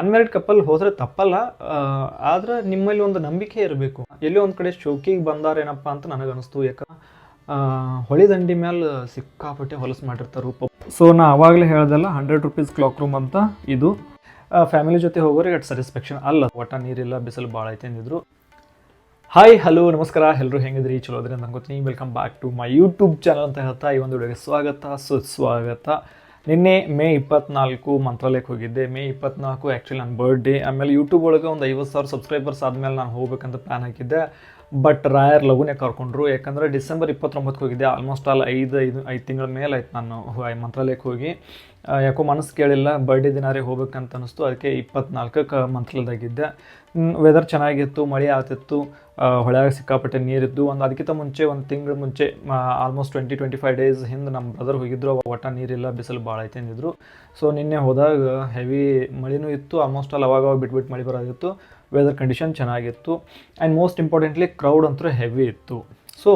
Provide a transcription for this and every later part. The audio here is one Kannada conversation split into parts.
ಅನ್ಮ್ಯಾರಿಡ್ ಕಪಲ್ ಹೋದ್ರೆ ತಪ್ಪಲ್ಲ ಆದ್ರೆ ನಿಮ್ಮಲ್ಲಿ ಒಂದು ನಂಬಿಕೆ ಇರಬೇಕು. ಎಲ್ಲೋ ಒಂದು ಕಡೆ ಶೋಕಿಗೆ ಬಂದಾರೇನಪ್ಪ ಅಂತ ನನಗನ್ನಿಸ್ತು. ಯಾಕ ಹೊಳಿ ದಂಡಿ ಮೇಲೆ ಸಿಕ್ಕಾಪಟ್ಟೆ ಹೊಲಸು ಮಾಡಿರ್ತಾರೆ ರೂಪ. ಸೊ ನಾ ಅವಾಗಲೇ ಹೇಳ್ದಲ್ಲ ಹಂಡ್ರೆಡ್ ರುಪೀಸ್ ಕ್ಲಾಕ್ ರೂಮ್ ಅಂತ ಇದು. ಫ್ಯಾಮಿಲಿ ಜೊತೆ ಹೋಗೋರಿಗೆ ಅಟ್ ಸ್ಯಾಟಿಸ್ಫ್ಯಾಕ್ಷನ್ ಅಲ್ಲ. ಒಟ್ಟ ನೀರಿಲ್ಲ, ಬಿಸಿಲು ಭಾಳ ಐತೆ ಅಂದಿದ್ರು. ಹಾಯ್ ಹಲೋ ನಮಸ್ಕಾರ. ಎಲ್ಲರೂ ಹೆಂಗಿದ್ರಿ? ಚಲೋ ಅಂತ ಅನ್ಕೋತೀನಿ. Welcome back to my YouTube channel ಅಂತ ಹೇಳ್ತಾ ಈ ಒಂದು ವಿಡಿಯೋಗೆ ಸ್ವಾಗತ. ಸುಸ್ವಾಗತ. ನಿನ್ನೆ ಮೇ ಇಪ್ಪತ್ನಾಲ್ಕು ಮಂತ್ರಾಲಯಕ್ಕೆ ಹೋಗಿದ್ದೆ. ಮೇ ಇಪ್ಪತ್ನಾಲ್ಕು ಆ್ಯಕ್ಚುಲಿ ನನ್ನ ಬರ್ಡೇ ಆಮೇಲೆ ಯೂಟ್ಯೂಬ್ ಒಳಗೆ ಒಂದು ಐವತ್ತು ಸಾವಿರ ಸಬ್ಸ್ಕ್ರೈಬರ್ಸ್ ಆದಮೇಲೆ ನಾನು ಹೋಗ್ಬೇಕಂತ ಪ್ಲ್ಯಾನ್ ಹಾಕಿದ್ದೆ. ಬಟ್ ರಾಯರ್ ಲಗುನೇ ಕರ್ಕೊಂಡ್ರು. ಯಾಕಂದರೆ ಡಿಸೆಂಬರ್ ಇಪ್ಪತ್ತೊಂಬತ್ತಕ್ಕೆ ಹೋಗಿದ್ದೆ. ಆಲ್ಮೋಸ್ಟ್ ಆಲ್ ಐದು ಐದು ಐದು ತಿಂಗಳ ಮೇಲೆ ಆಯ್ತು ನಾನು ಮಂತ್ರಾಲಯಕ್ಕೆ ಹೋಗಿ. ಯಾಕೋ ಮನಸ್ಸು ಕೇಳಿಲ್ಲ. ಬರ್ಡೇ ದಿನಾರೇ ಹೋಗ್ಬೇಕಂತ ಅನಿಸ್ತು. ಅದಕ್ಕೆ ಇಪ್ಪತ್ನಾಲ್ಕಕ್ಕೆ ಮಂತ್ರಾಲಯದಾಗಿದ್ದೆ. ವೆದರ್ ಚೆನ್ನಾಗಿತ್ತು, ಮಳೆ ಆಗ್ತಿತ್ತು. ಹೊಳ್ಯಾಗ ಸಿಕ್ಕಾಪಟ್ಟೆ ನೀರಿದ್ದು. ಒಂದು ಅದಕ್ಕಿಂತ ಮುಂಚೆ, ಒಂದು ತಿಂಗಳ ಮುಂಚೆ almost twenty twenty five days ಹಿಂದೆ ನಮ್ಮ ಬ್ರದರ್ ಹೋಗಿದ್ರು. ಅವಾಗ ಒಟ್ಟ ನೀರಿಲ್ಲ, ಬಿಸಿಲು ಭಾಳ ಐತೆ ಅಂದಿದ್ರು. ಸೊ ನಿನ್ನೆ ಹೋದಾಗ ಹೆವಿ ಮಳೆನೂ ಇತ್ತು. ಆಲ್ಮೋಸ್ಟ್ ಅಲ್ಲಿ ಅವಾಗ ಬಿಟ್ಬಿಟ್ಟು ಮಳೆ ಬರೋದಿತ್ತು. ವೆದರ್ ಕಂಡೀಷನ್ ಚೆನ್ನಾಗಿತ್ತು. ಆ್ಯಂಡ್ ಮೋಸ್ಟ್ ಇಂಪಾರ್ಟೆಂಟ್ಲಿ ಕ್ರೌಡ್ ಅಂತೂ ಹೆವಿ ಇತ್ತು. ಸೊ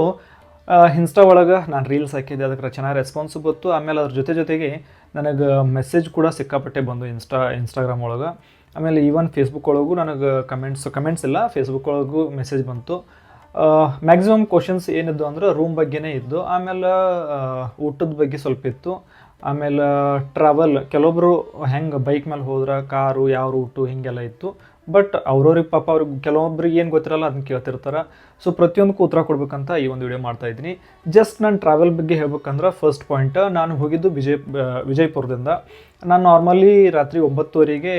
ಇನ್ಸ್ಟಾ ಒಳಗೆ ನಾನು ರೀಲ್ಸ್ ಹಾಕಿದ್ದೆ. ಅದಕ್ಕೆ ಚೆನ್ನಾಗಿ ರೆಸ್ಪಾನ್ಸ್ ಬಂತು. ಆಮೇಲೆ ಅದ್ರ ಜೊತೆ ಜೊತೆಗೆ ನನಗೆ ಮೆಸೇಜ್ ಕೂಡ ಸಿಕ್ಕಾಪಟ್ಟೆ ಬಂದು ಇನ್ಸ್ಟಾ ಇನ್ಸ್ಟಾಗ್ರಾಮ್ ಒಳಗೆ. ಆಮೇಲೆ ಈವನ್ ಫೇಸ್ಬುಕ್ ಒಳಗೂ ನನಗೆ ಕಮೆಂಟ್ಸ್ ಕಮೆಂಟ್ಸ್ ಇಲ್ಲ. ಫೇಸ್ಬುಕ್ ಒಳಗೂ ಮೆಸೇಜ್ ಬಂತು. ಮ್ಯಾಕ್ಸಿಮಮ್ ಕ್ವಶನ್ಸ್ ಏನಿದ್ದು ಅಂದ್ರೆ ರೂಮ್ ಬಗ್ಗೆನೇ ಇದ್ದು. ಆಮೇಲೆ ಊಟದ ಬಗ್ಗೆ ಸ್ವಲ್ಪ ಇತ್ತು. ಆಮೇಲೆ ಟ್ರಾವೆಲ್ ಕೆಲವೊಬ್ರು ಹೆಂಗೆ ಬೈಕ್ ಮೇಲೆ ಹೋದ್ರೆ, ಕಾರು ಯಾವ ರೂಟು ಹಿಂಗೆಲ್ಲ ಇತ್ತು. ಬಟ್ ಅವ್ರವ್ರಿಗೆ ಪಾಪ ಅವ್ರಿಗೆ ಕೆಲವೊಬ್ರಿಗೆ ಏನು ಗೊತ್ತಿರಲ್ಲ ಅದನ್ನ ಕೇಳ್ತಿರ್ತಾರೆ. ಸೊ ಪ್ರತಿಯೊಂದಕ್ಕೂ ಉತ್ತರ ಕೊಡ್ಬೇಕಂತ ಈ ಒಂದು ವಿಡಿಯೋ ಮಾಡ್ತಾ ಇದ್ದೀನಿ. ಜಸ್ಟ್ ನಾನು ಟ್ರಾವೆಲ್ ಬಗ್ಗೆ ಹೇಳ್ಬೇಕಂದ್ರೆ ಫಸ್ಟ್ ಪಾಯಿಂಟ್ ನಾನು ಹೋಗಿದ್ದು ವಿಜಯ್ ವಿಜಯಪುರದಿಂದ. ನಾನು ನಾರ್ಮಲಿ ರಾತ್ರಿ ಒಂಬತ್ತುವರೆಗೆ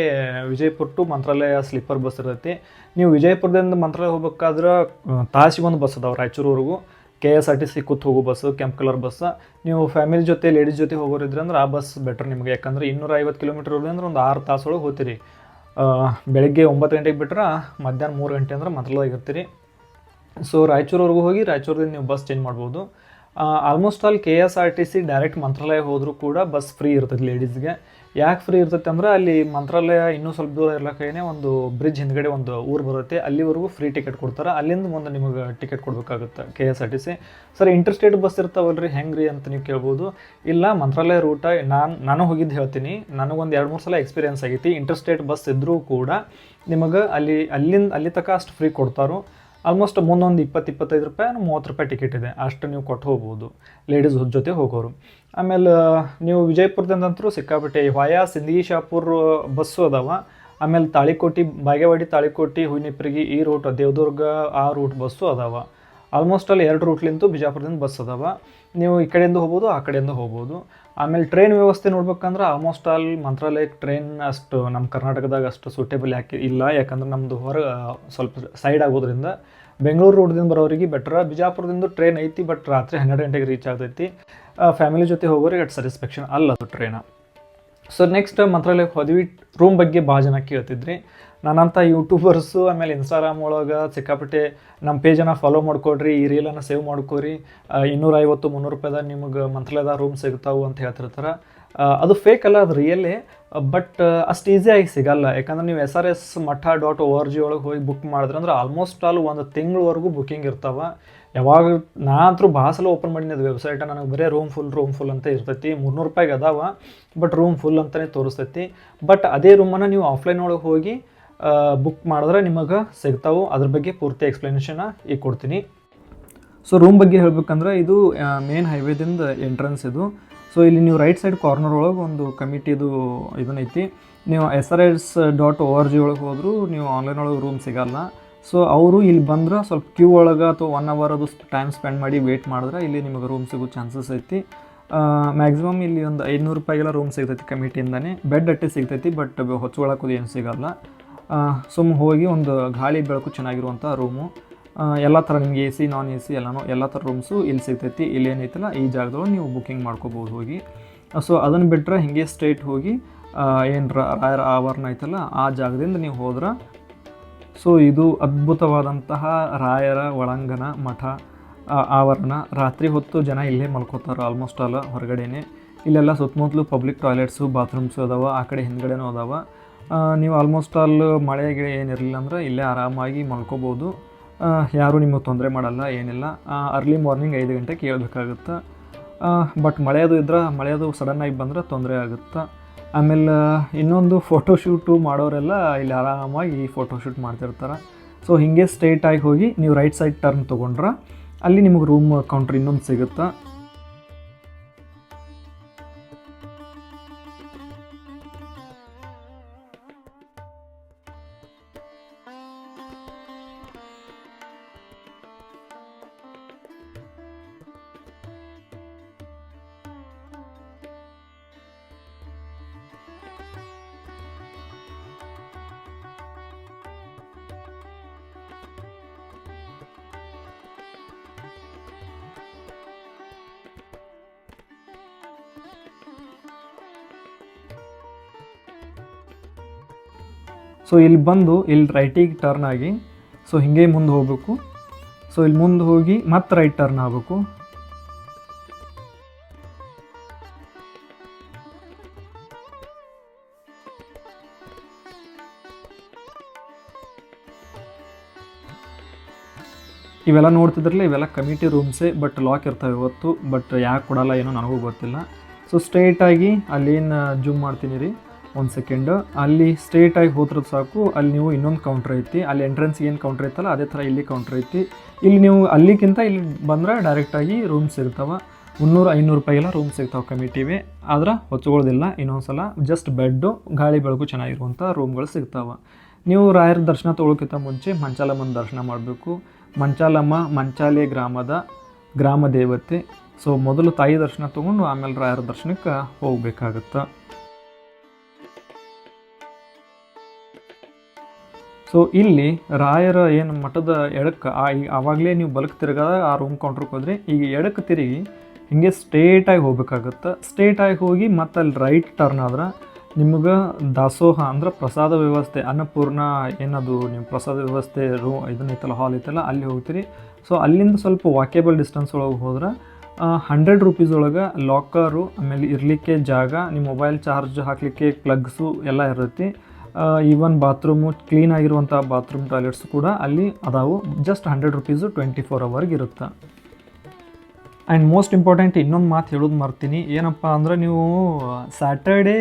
Vijayapura to Mantralaya sleeper bus ಇರ್ತೈತಿ. ನೀವು ವಿಜಯಪುರದಿಂದ ಮಂತ್ರಾಲಯ ಹೋಗ್ಬೇಕಾದ್ರೆ ತಾಸಿಗೆ ಒಂದು ಬಸ್ ಅದಾವೆ ರಾಯಚೂರುವರೆಗೂ. K S R T C ಕೂತ್ ಹೋಗೋ ಬಸ್ಸು ಕೆಂಪ್ ಕಲರ್ ಬಸ್ ನೀವು ಫ್ಯಾಮಿಲಿ ಜೊತೆ ಲೇಡೀಸ್ ಜೊತೆ ಹೋಗೋರಿದ್ರೆ ಅಂದ್ರೆ ಆ ಬಸ್ ಬೆಟರ್ ನಿಮಗೆ. ಯಾಕಂದ್ರೆ ಇನ್ನೂರ ಐವತ್ತು ಕಿಲೋಮೀಟರ್ ಅಂದ್ರೆ ಒಂದು ಆರು ತಾಸೊಳಗೆ ಹೋಗ್ತೀರಿ. ಬೆಳಗ್ಗೆ ಒಂಬತ್ತು ಗಂಟೆಗೆ ಬಿಟ್ರೆ ಮಧ್ಯಾಹ್ನ ಮೂರು ಗಂಟೆ ಅಂದ್ರೆ ಮಂತ್ರಾಲಯದಾಗ ಇರ್ತೀರಿ ಸೊ ರಾಯಚೂರವರೆಗೂ ಹೋಗಿ ರಾಯಚೂರದಿಂದ ನೀವು ಬಸ್ ಚೇಂಜ್ ಮಾಡ್ಬೋದು. Almost all K S R T C direct Mantralaya ಹೋದರೂ ಕೂಡ ಬಸ್ ಫ್ರೀ ಇರ್ತದೆ ಲೇಡೀಸ್ಗೆ ಯಾಕೆ ಫ್ರೀ ಇರ್ತೈತೆ ಅಂದ್ರೆ ಅಲ್ಲಿ ಮಂತ್ರಾಲಯ ಇನ್ನೂ ಸ್ವಲ್ಪ ದೂರ ಇರ್ಲಕ್ಕೇನೆ ಒಂದು ಬ್ರಿಡ್ಜ್ ಹಿಂದ್ಗಡೆ ಒಂದು ಊರು ಬರುತ್ತೆ. ಅಲ್ಲಿವರೆಗೂ ಫ್ರೀ ಟಿಕೆಟ್ ಕೊಡ್ತಾರೆ. ಅಲ್ಲಿಂದ ಮುಂದೆ ನಿಮಗೆ ಟಿಕೆಟ್ ಕೊಡಬೇಕಾಗುತ್ತೆ K S R T C sir interstate bus ಇರ್ತಾವಲ್ರಿ? ಹೆಂಗ್ರಿ ಅಂತ ನೀವು ಕೇಳ್ಬೋದು. ಇಲ್ಲ, ಮಂತ್ರಾಲಯ ರೂಟ ನಾನು ನಾನು ಹೋಗಿದ್ದು ಹೇಳ್ತೀನಿ. ನನಗೊಂದು ಎರಡು ಮೂರು ಸಲ ಎಕ್ಸ್ಪೀರಿಯನ್ಸ್ ಆಗೈತಿ. ಇಂಟರ್ಸ್ಟೇಟ್ ಬಸ್ ಇದ್ದರೂ ಕೂಡ ನಿಮಗೆ ಅಲ್ಲಿ, ಅಲ್ಲಿಂದ, ಅಲ್ಲಿ ತನಕ ಅಷ್ಟು ಫ್ರೀ ಕೊಡ್ತಾರೋ ಆಲ್ಮೋಸ್ಟ್ ಮುಂದೊಂದು ಇಪ್ಪತ್ತು, ಇಪ್ಪತ್ತೈದು ರೂಪಾಯಿ, ಮೂವತ್ತು ರೂಪಾಯಿ ಟಿಕೆಟ್ ಇದೆ. ಅಷ್ಟು ನೀವು ಕೊಟ್ಟು ಹೋಗ್ಬೋದು. ಲೇಡೀಸ್ ಜೊತೆ ಹೋಗೋರು. ಆಮೇಲೆ, ನೀವು ವಿಜಯಪುರದಿಂದಂತರೂ ಸಿಕ್ಕಾಪಟ್ಟೆ ವಾಯಾ ಸಿಂದಗಿ, ಶಾಪುರ್ ಬಸ್ಸು ಅದಾವ. ಆಮೇಲೆ ತಾಳಿಕೋಟಿ, ಬಾಗೇವಾಡಿ, ತಾಳಿಕೋಟಿ, ಹುಯಿನಿಪ್ರಿಗೆ ಈ ರೂಟ್ ದೇವದುರ್ಗ ಆ ರೂಟ್ ಬಸ್ಸು ಅದಾವ. ಆಲ್ಮೋಸ್ಟ್ ಅಲ್ಲಿ ಎರಡು ರೂಟ್ಲಿಂತೂ ಬಿಜಾಪುರದಿಂದ ಬಸ್ ಅದಾವ. ನೀವು ಈ ಕಡೆಯಿಂದ ಹೋಗ್ಬೋದು, ಆ ಕಡೆಯಿಂದ ಹೋಗ್ಬೋದು. ಆಮೇಲೆ ಟ್ರೈನ್ ವ್ಯವಸ್ಥೆ ನೋಡ್ಬೇಕಂದ್ರೆ ಆಲ್ಮೋಸ್ಟ್ ಆಲ್ ಮಂತ್ರಾಲಯಕ್ಕೆ ಟ್ರೈನ್ ಅಷ್ಟು ನಮ್ಮ ಕರ್ನಾಟಕದಾಗ ಅಷ್ಟು ಸೂಟೇಬಲ್ ಯಾಕೆ ಇಲ್ಲ. ಯಾಕಂದ್ರೆ ನಮ್ಮದು ಹೊರ, ಸ್ವಲ್ಪ ಸೈಡ್ ಆಗೋದ್ರಿಂದ ಬೆಂಗಳೂರು ರೋಡ್ದಿಂದ ಬರೋರಿಗೆ ಬೆಟ್ರ ಬಿಜಾಪುರದಿಂದ ಟ್ರೈನ್ ಐತಿ ಬಟ್ ರಾತ್ರಿ ಹನ್ನೆರಡು ಗಂಟೆಗೆ ರೀಚ್ ಆಗ್ತೈತಿ. ಫ್ಯಾಮಿಲಿ ಜೊತೆ ಹೋಗೋರಿಗೆ ಅಟ್ ಸ್ಯಾಟಿಸ್ಫ್ಯಾಕ್ಷನ್ ಅಲ್ಲ ಅದು ಟ್ರೈನ ಸೊ ನೆಕ್ಸ್ಟ್ ಮಂತ್ರಾಲಯಕ್ಕೆ ಹೋದ್ವಿ. ರೂಮ್ ಬಗ್ಗೆ ಭಾಳ ಜನ ಕೇಳ್ತಿದ್ರಿ. ನಾನಂತ ಯೂಟ್ಯೂಬರ್ಸು ಆಮೇಲೆ ಇನ್ಸ್ಟಾಗ್ರಾಮ್ ಒಳಗೆ ಸಿಕ್ಕಾಪಟ್ಟೆ ನಮ್ಮ ಪೇಜನ್ನು ಫಾಲೋ ಮಾಡ್ಕೊಡ್ರಿ, ಈ ರೀಲನ್ನು ಸೇವ್ ಮಾಡ್ಕೊರಿ. ಇನ್ನೂರೈವತ್ತು, ಮುನ್ನೂರು ರೂಪಾಯಿದಾಗ ನಿಮಗೆ ಮಂತ್ರಾಲಯದ ರೂಮ್ ಸಿಗ್ತಾವು ಅಂತ ಹೇಳ್ತಿರ್ತಾರೆ. ಅದು ಫೇಕ್ ಅಲ್ಲ, ಅದು ರಿಯಲ್ಲೇ ಬಟ್ ಅಷ್ಟು ಈಸಿಯಾಗಿ ಸಿಗಲ್ಲ. ಯಾಕಂದ್ರೆ ನೀವು S R S Matha dot O R G ಒಳಗೆ ಹೋಗಿ ಬುಕ್ ಮಾಡಿದ್ರೆ ಅಂದ್ರೆ ಆಲ್ಮೋಸ್ಟ್ ಆಲ್ ಒಂದು ತಿಂಗಳವರೆಗೂ ಬುಕಿಂಗ್ ಇರ್ತಾವೆ. ಯಾವಾಗ ನಾ ಅಂತೂ ಭಾಳ ಸಲ ಓಪನ್ ಮಾಡಿನಿ ಅದು ವೆಬ್ಸೈಟ ನನಗೆ ಬರೀ ರೂಮ್ ಫುಲ್ ರೂಮ್ ಫುಲ್ ಅಂತ ಇರ್ತೈತಿ. ಮುನ್ನೂರು ರೂಪಾಯಿಗೆ ಅದಾವ ಬಟ್ ರೂಮ್ ಫುಲ್ ಅಂತಲೇ ತೋರಿಸ್ತೈತಿ. ಬಟ್ ಅದೇ ರೂಮನ್ನು ನೀವು ಆಫ್ಲೈನ್ ಒಳಗೆ ಹೋಗಿ ಬುಕ್ ಮಾಡಿದ್ರೆ ನಿಮಗೆ ಸಿಗ್ತಾವೆ. ಅದ್ರ ಬಗ್ಗೆ ಪೂರ್ತಿ ಎಕ್ಸ್ಪ್ಲನೇಷನ್ ಈಗ ಕೊಡ್ತೀನಿ. ಸೊ ರೂಮ್ ಬಗ್ಗೆ ಹೇಳಬೇಕಂದ್ರೆ ಇದು ಮೇನ್ ಹೈವೇದಿಂದ ಎಂಟ್ರೆನ್ಸ್ ಇದು. ಸೊ ಇಲ್ಲಿ ನೀವು ರೈಟ್ ಸೈಡ್ ಕಾರ್ನರ್ ಒಳಗೆ ಒಂದು ಕಮಿಟಿದು ಇದನ್ನೈತಿ ನೀವು S R S dot O R G ಒಳಗೆ ಹೋದರೂ ನೀವು ಆನ್ಲೈನ್ ಒಳಗೆ ರೂಮ್ ಸಿಗಲ್ಲ. ಸೊ ಅವರು ಇಲ್ಲಿ ಬಂದ್ರೆ ಸ್ವಲ್ಪ ಕ್ಯೂ ಒಳಗೆ ಅಥವಾ ಒನ್ ಅವರ್ ಅದು ಟೈಮ್ ಸ್ಪೆಂಡ್ ಮಾಡಿ ವೇಟ್ ಮಾಡಿದ್ರೆ ಇಲ್ಲಿ ನಿಮಗೆ ರೂಮ್ ಸಿಗೋ ಚಾನ್ಸಸ್ ಐತಿ. ಮ್ಯಾಕ್ಸಿಮಮ್ ಇಲ್ಲಿ ಒಂದು ಐನೂರು ರೂಪಾಯಿಗೆಲ್ಲ ರೂಮ್ ಸಿಗ್ತೈತಿ ಕಮಿಟಿಯಿಂದನೇ ಬೆಡ್ ಅಟ್ಟೆ ಸಿಗ್ತೈತಿ ಬಟ್ ಹೊಚ್ಕೊಳಕೋದು ಏನು ಸಿಗಲ್ಲ. ಸುಮ್ಮ ಹೋಗಿ ಒಂದು ಗಾಳಿ ಬೆಳಕು ಚೆನ್ನಾಗಿರುವಂಥ ರೂಮು ಎಲ್ಲ ಥರ ನಿಮಗೆ A C, non A C ಎಲ್ಲನೂ, ಎಲ್ಲ ಥರ ರೂಮ್ಸು ಇಲ್ಲಿ ಸಿಗ್ತೈತಿ. ಇಲ್ಲಿ ಏನೈತಲ್ಲ ಈ ಜಾಗದೊಳಗೆ ನೀವು ಬುಕ್ಕಿಂಗ್ ಮಾಡ್ಕೋಬೋದು ಹೋಗಿ. ಸೊ ಅದನ್ನು ಬಿಟ್ಟರೆ ಹಿಂಗೆ ಸ್ಟ್ರೈಟ್ ಹೋಗಿ ಏನು ರಾಯರ ಆವರಣ ಐತಲ್ಲ, ಆ ಜಾಗದಿಂದ ನೀವು ಹೋದ್ರೆ ಸೊ ಇದು ಅದ್ಭುತವಾದಂತಹ ರಾಯರ ಒಳಾಂಗಣ, ಮಠ ಆವರಣ. ರಾತ್ರಿ ಹೊತ್ತು ಜನ ಇಲ್ಲೇ ಮಲ್ಕೋತಾರೆ ಆಲ್ಮೋಸ್ಟ್ ಆಲ್ ಹೊರಗಡೆನೇ. ಇಲ್ಲೆಲ್ಲ ಸುತ್ತಮುತ್ತಲು ಪಬ್ಲಿಕ್ ಟಾಯ್ಲೆಟ್ಸು ಬಾತ್ರೂಮ್ಸು ಅದಾವ, ಆ ಕಡೆ ಹಿಂದ್ಗಡೆನೂ ಅದಾವ. ನೀವು ಆಲ್ಮೋಸ್ಟ್ ಆಲ್ ಮಳೆ, ಗಿಳೆ ಏನಿರಲಿಲ್ಲ ಅಂದ್ರೆ ಇಲ್ಲೇ ಆರಾಮಾಗಿ ಮಲ್ಕೋಬೋದು. ಯಾರೂ ನಿಮಗೆ ತೊಂದರೆ ಮಾಡಲ್ಲ, ಏನಿಲ್ಲ. ಅರ್ಲಿ ಮಾರ್ನಿಂಗ್ ಐದು ಗಂಟೆಗೆ ಕೇಳಬೇಕಾಗುತ್ತೆ. ಬಟ್ ಮಳೆಯದು ಇದ್ರೆ ಮಳೆಯದು ಸಡನ್ನಾಗಿ ಬಂದರೆ ತೊಂದರೆ ಆಗುತ್ತೆ. ಆಮೇಲೆ ಇನ್ನೊಂದು ಫೋಟೋಶೂಟು ಮಾಡೋರೆಲ್ಲ ಇಲ್ಲಿ ಆರಾಮಾಗಿ ಫೋಟೋಶೂಟ್ ಮಾಡ್ತಿರ್ತಾರೆ. ಸೊ ಹೀಗೆ ಸ್ಟ್ರೇಟಾಗಿ ಹೋಗಿ ನೀವು ರೈಟ್ ಸೈಡ್ ಟರ್ನ್ ತೊಗೊಂಡ್ರೆ, ಅಲ್ಲಿ ನಿಮಗೆ ರೂಮ್ ಕೌಂಟ್ರ್ ಇನ್ನೊಂದು ಸಿಗುತ್ತೆ. ಸೊ ಇಲ್ಲಿ ಬಂದು, ಇಲ್ಲಿ ರೈಟಿಗೆ ಟರ್ನ್ ಆಗಿ ಸೊ ಹಿಂಗೆ ಮುಂದೆ ಹೋಗ್ಬೇಕು. ಸೊ ಇಲ್ಲಿ ಮುಂದೆ ಹೋಗಿ ಮತ್ತೆ ರೈಟ್ ಟರ್ನ್ ಆಗಬೇಕು. ಇವೆಲ್ಲ ನೋಡ್ತಿದ್ರಲ್ಲ, ಇವೆಲ್ಲ ಕಮಿಟಿ ರೂಮ್ಸೇ ಬಟ್ ಲಾಕ್ ಇರ್ತವೆ ಇವತ್ತು ಬಟ್ ಯಾಕೆ ಕೊಡಲ್ಲ ಏನೋ ನನಗೂ ಗೊತ್ತಿಲ್ಲ. ಸೊ ಸ್ಟ್ರೇಟಾಗಿ ಅಲ್ಲೇನು ಜೂಮ್ ಮಾಡ್ತೀನಿ ರೀ. ಒಂದು ಸೆಕೆಂಡ್. ಅಲ್ಲಿ ಸ್ಟ್ರೇಟಾಗಿ ಹೋದ್ರೆ ಸಾಕು. ಅಲ್ಲಿ ನೀವು ಇನ್ನೊಂದು ಕೌಂಟ್ರ್ ಐತಿ. ಅಲ್ಲಿ ಎಂಟ್ರೆನ್ಸ್ ಏನು ಕೌಂಟ್ರ್ ಐತಲ್ಲ, ಅದೇ ಥರ ಇಲ್ಲಿ ಕೌಂಟ್ರ್ ಐತಿ. ಇಲ್ಲಿ ನೀವು ಅಲ್ಲಿಗಿಂತ ಇಲ್ಲಿ ಬಂದ್ರೆ ಡೈರೆಕ್ಟಾಗಿ ರೂಮ್ಸ್ ಇರ್ತಾವೆ ಮುನ್ನೂರು, ಐನೂರು ರೂಪಾಯಿಗೆಲ್ಲ ರೂಮ್ ಸಿಗ್ತಾವೆ ಕಮಿಟಿವೆ ಆದ್ರೆ ಹೊಚ್ಕೊಳ್ಳೋದಿಲ್ಲ ಇನ್ನೊಂದ್ಸಲ ಜಸ್ಟ್ ಬೆಡ್ಡು ಗಾಳಿ, ಬೆಳಕು ಚೆನ್ನಾಗಿರುವಂಥ ರೂಮ್ಗಳು ಸಿಗ್ತಾವೆ. ನೀವು ರಾಯರ ದರ್ಶನ ತೊಗೊಳಕ್ಕಿಂತ ಮುಂಚೆ ಮಂಚಾಲಮ್ಮನ ದರ್ಶನ ಮಾಡಬೇಕು. ಮಂಚಾಲಮ್ಮ ಮಂಚಾಲೆ ಗ್ರಾಮದ ಗ್ರಾಮ ದೇವತೆ. ಸೊ ಮೊದಲು ತಾಯಿ ದರ್ಶನ ತೊಗೊಂಡು ಆಮೇಲೆ ರಾಯರ ದರ್ಶನಕ್ಕೆ ಹೋಗ್ಬೇಕಾಗತ್ತೆ. ಸೊ ಇಲ್ಲಿ ರಾಯರ ಏನು ಮಠದ ಎಡಕ್ಕೆ, ಆ ಆವಾಗಲೇ ನೀವು ಬಲಕ್ಕೆ ತಿರುಗಾದ ಆ ರೂಮ್ ಕೌಂಟ್ರಿಗೆ ಹೋದ್ರೆ, ಈಗ ಎಡಕ್ಕೆ ತಿರುಗಿ ಹಿಂಗೆ ಸ್ಟ್ರೇಟಾಗಿ ಹೋಗ್ಬೇಕಾಗತ್ತೆ. ಸ್ಟ್ರೇಟಾಗಿ ಹೋಗಿ ಮತ್ತೆ ಅಲ್ಲಿ ರೈಟ್ ಟರ್ನ್ ಆದ್ರೆ ನಿಮ್ಗೆ ದಾಸೋಹ ಅಂದ್ರೆ ಪ್ರಸಾದ ವ್ಯವಸ್ಥೆ, ಅನ್ನಪೂರ್ಣ ಏನದು ನಿಮ್ಮ ಪ್ರಸಾದ ವ್ಯವಸ್ಥೆ ರೂ ಇದನ್ನ ಐತಲ್ಲ ಹಾಲ್ ಐತಲ್ಲ, ಅಲ್ಲಿ ಹೋಗ್ತೀರಿ. ಸೊ ಅಲ್ಲಿಂದ ಸ್ವಲ್ಪ ವಾಕೇಬಲ್ ಡಿಸ್ಟೆನ್ಸ್ ಒಳಗೆ ಹೋದ್ರೆ ಹಂಡ್ರೆಡ್ ರುಪೀಸ್ ಒಳಗೆ ಲಾಕರು ಆಮೇಲೆ ಇರಲಿಕ್ಕೆ ಜಾಗ, ನಿಮ್ಮ ಮೊಬೈಲ್ ಚಾರ್ಜ್ ಹಾಕಲಿಕ್ಕೆ ಪ್ಲಗ್ಸು ಎಲ್ಲ ಇರುತ್ತೆ. ಈವನ್ ಬಾತ್ರೂಮು ಕ್ಲೀನ್ ಆಗಿರುವಂಥ ಬಾತ್ರೂಮ್ ಟಾಯ್ಲೆಟ್ಸ್ ಕೂಡ ಅಲ್ಲಿ ಅದಾವು. Just hundred rupees twenty four ಅವರ್ಗೆ ಇರುತ್ತೆ. ಆ್ಯಂಡ್ ಮೋಸ್ಟ್ ಇಂಪಾರ್ಟೆಂಟ್ ಇನ್ನೊಂದು ಮಾತು ಹೇಳೋದು ಮರ್ತೀನಿ. ಏನಪ್ಪ ಅಂದ್ರೆ ನೀವು ಸ್ಯಾಟರ್ಡೇ